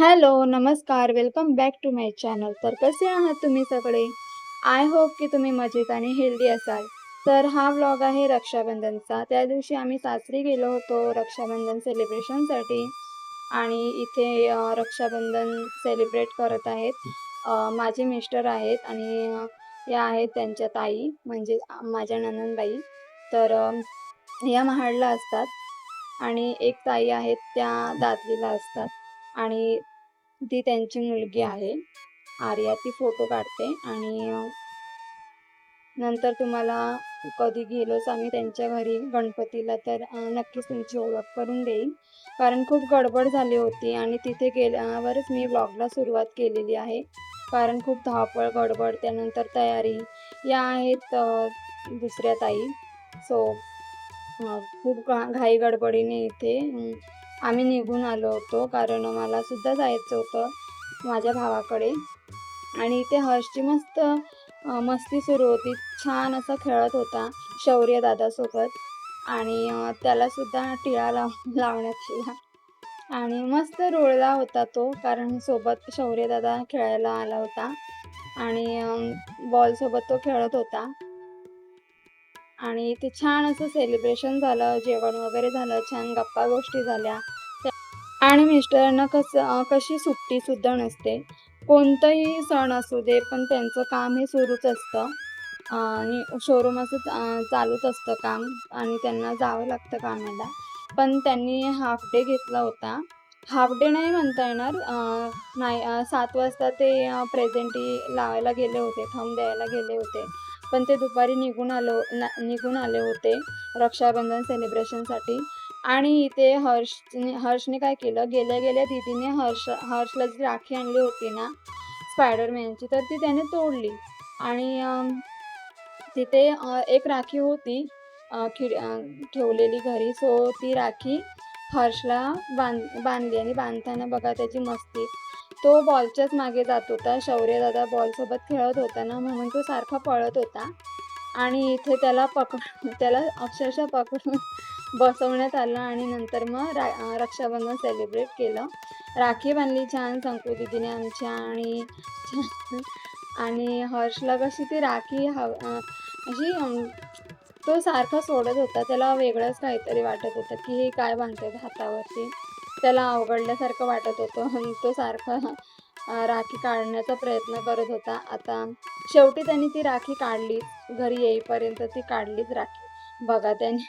Hello नमस्कार. Welcome back to my channel तर कसे आहात तुम्ही सगळे? आय होप की तुम्ही मजेत आणि हेल्दी असाल. तर हा व्लॉग आहे रक्षाबंधनचा. त्या दिवशी आम्ही सासरी गेलो होतो रक्षाबंधन सेलिब्रेशनसाठी आणि इथे रक्षाबंधन सेलिब्रेट करत आहेत माझे मिस्टर आहेत आणि या आहेत त्यांच्या ताई म्हणजे माझ्या ननंदबाई. तर या महाडला असतात. आणि एक ताई आहेत त्या दादलीला असतात. आणि ती त्यांची मुलगी आहे. आर्या ती फोटो काढते आणि नंतर तुम्हाला कधी गेलोच आम्ही त्यांच्या घरी गणपतीला तर नक्कीच तुमची ओळख करून देईल कारण खूप गडबड झाली होती आणि तिथे गेल्यावरच मी ब्लॉगला सुरुवात केलेली आहे. कारण खूप धावपळ गडबड त्यानंतर तयारी या आहेत दुसऱ्या ताई. सो खूप घा घाई गडबडीने इथे आम्ही निघून आलो होतो कारण मला सुद्धा जायचं होतं माझ्या भावाकडे. आणि इथे हर्षची मस्त मस्ती सुरू होती. छान असा खेळत होता शौर्य दादासोबत. आणि त्यालासुद्धा त्याला सुद्धा टिळा लाव लावण्यात आला आणि मस्त रुळला होता तो कारण सोबत शौर्य दादा खेळायला आला होता. आणि बॉलसोबत तो खेळत होता. आणि ते छान असं सेलिब्रेशन झालं जेवण वगैरे झालं छान गप्पा गोष्टी झाल्या. आणि मिस्टरांना कसं कशी सुट्टीसुद्धा नसते. कोणतंही सण असू दे पण त्यांचं काम हे सुरूच असतं. आणि शोरूम असं चालूच असतं काम आणि त्यांना जावं लागतं कामाला. पण त्यांनी हाफ डे घेतला होता. हाफ डे नाही म्हणता येणार नाही सात वाजता ते प्रेझेंटी लावायला गेले होते थंब द्यायला गेले होते. पण ते दुपारी निघून आलो ना निघून आले होते रक्षाबंधन सेलिब्रेशनसाठी आणि इथे हर्ष हर्षने काय केलं गेल्या गेल्या दिदीने हर्ष हर्षला जी राखी आणली होती ना स्पायडरमॅनची तर ती त्याने तोडली. आणि तिथे एक राखी होती खिड ठेवलेली घरी. सो ती राखी हर्षला बांध बांधली आणि बांधताना बघा त्याची मस्ती. तो बॉलच्याच मागे जात होता. शौर्यदादा बॉलसोबत खेळत होता ना म्हणून तो सारखा पळत होता. आणि इथे त्याला पकड त्याला अक्षरशः पकडून बसवण्यात आलं आणि नंतर मग रा रक्षाबंधन सेलिब्रेट केलं. राखी बांधली छान संकू दिदीने आमच्या आणि आणि हर्षला कशी ती राखी हव अशी तो सारखा सोडत होता. त्याला वेगळंच काहीतरी वाटत होतं की हे काय बांधतात हातावरती. त्याला अवघडल्यासारखं वाटत होतं आणि तो सारखा राखी काढण्याचा प्रयत्न करत होता. आता शेवटी त्यांनी ती राखी काढली घरी येईपर्यंत ती काढलीच राखी. बघा त्याने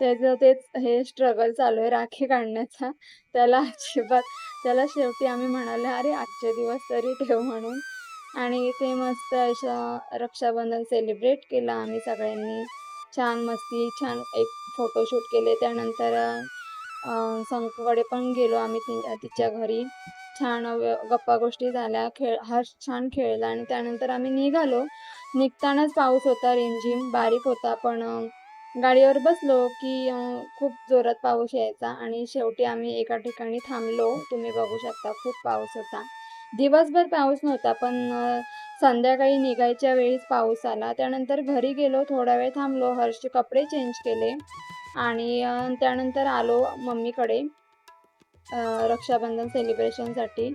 त्याचं तेच हे स्ट्रगल चालू आहे राखी काढण्याचा. त्याला अजिबात त्याला शेवटी आम्ही म्हणाले अरे आजचे दिवस तरी ठेव म्हणून. आणि ते मस्त अशा रक्षाबंधन सेलिब्रेट केलं आम्ही सगळ्यांनी. छान मस्ती छान एक फोटोशूट केले. त्यानंतर संकूकडे पण गेलो आम्ही ति तिच्या घरी. छान गप्पा गोष्टी झाल्या. खेळ हर्ष छान खेळला आणि त्यानंतर आम्ही निघालो. निघतानाच पाऊस होता रिमझिम बारीक होता पण गाडीवर बसलो की खूप जोरात पाऊस यायचा आणि शेवटी आम्ही एका ठिकाणी थांबलो. तुम्ही बघू शकता खूप पाऊस होता. दिवसभर पाऊस नव्हता पण संध्याकाळी निघायच्या वेळीच पाऊस आला. त्यानंतर घरी गेलो थोडा वेळ थांबलो. हर्षचे कपडे चेंज केले. आणि त्यानंतर आलो मम्मीकडे रक्षाबंधन सेलिब्रेशनसाठी.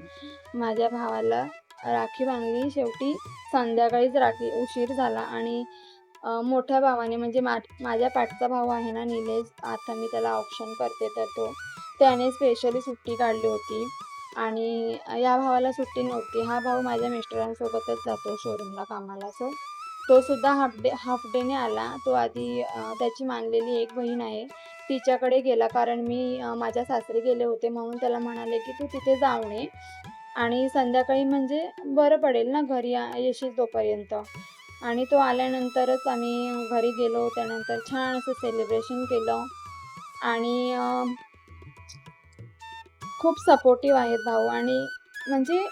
माझ्या भावाला राखी बांधली. शेवटी संध्याकाळीच राखी उशीर झाला आणि मोठ्या भावाने म्हणजे मा माझ्या पाठचा भाऊ आहे ना निलेश आता मी त्याला ऑप्शन करते तर तो त्याने स्पेशली सुट्टी काढली होती. आणि या भावाला सुट्टी नव्हती. हा भाऊ माझ्या मिस्टरांसोबतच जातो शोरूमला कामाला. सो तो सुद्धा हाफ डे हाफ डेने आला. तो आधी त्याची मानलेली एक बहीण आहे. तिच्याकडे गेला कारण मी माझ्या सासरी गेले होते म्हणून त्याला म्हणाले की तू तिथे जाऊन ये आणि संध्याकाळी म्हणजे बरं पडेल ना घरी या- येशील तोपर्यंत. आणि तो आल्यानंतरच आम्ही घरी गेलो. त्यानंतर छान असं सेलिब्रेशन केलं. आणि खूप सपोर्टिव्ह आहेत भाऊ. आणि म्हणजे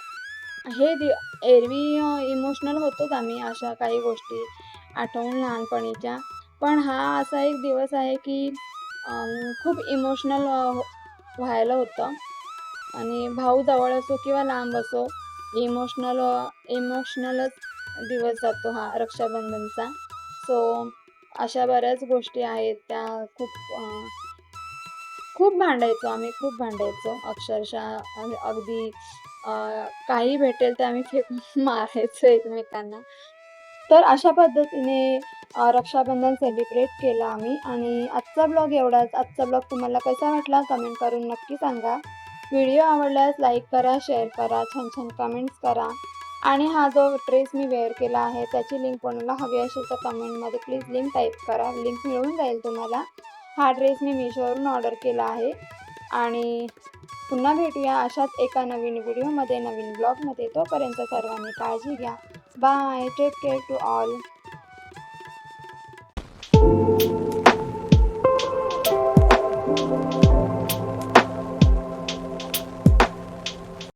हे दि एरवी इमोशनल होतोच आम्ही अशा काही गोष्टी आठवून लहानपणीच्या. पण हा असा एक दिवस आहे की खूप इमोशनल हो, व्हायला होतं. आणि भाऊ जवळ असो किंवा लांब असो इमोशनल इमोशनलच दिवस जातो हा रक्षाबंधनचा. सो अशा बऱ्याच गोष्टी आहेत त्या खूप खूप भांडायचो आम्ही खूप भांडायचो अक्षरशः. अगदी काही भेटेल ते आम्ही फेकून मारायचो एकमेकांना. तर अशा पद्धतीने रक्षाबंधन सेलिब्रेट केलं आम्ही आणि आजचा ब्लॉग एवढाच. आजचा ब्लॉग तुम्हाला कसा वाटला कमेंट करून नक्की सांगा. व्हिडिओ आवडल्यास लाईक करा शेअर करा छान छान कमेंट्स करा. आणि हा जो ड्रेस मी वेअर केला आहे त्याची लिंक कोणाला हवी असेल तर कमेंटमध्ये प्लीज लिंक टाईप करा. लिंक मिळून जाईल तुम्हाला. हा ड्रेस मी मिशोवरून ऑर्डर केला आहे. आणि पुन्हा भेटूया अशाच एका नवीन व्हिडिओमध्ये नवीन ब्लॉगमध्ये. तोपर्यंत सर्वांनी काळजी घ्या. Bye. Take care to all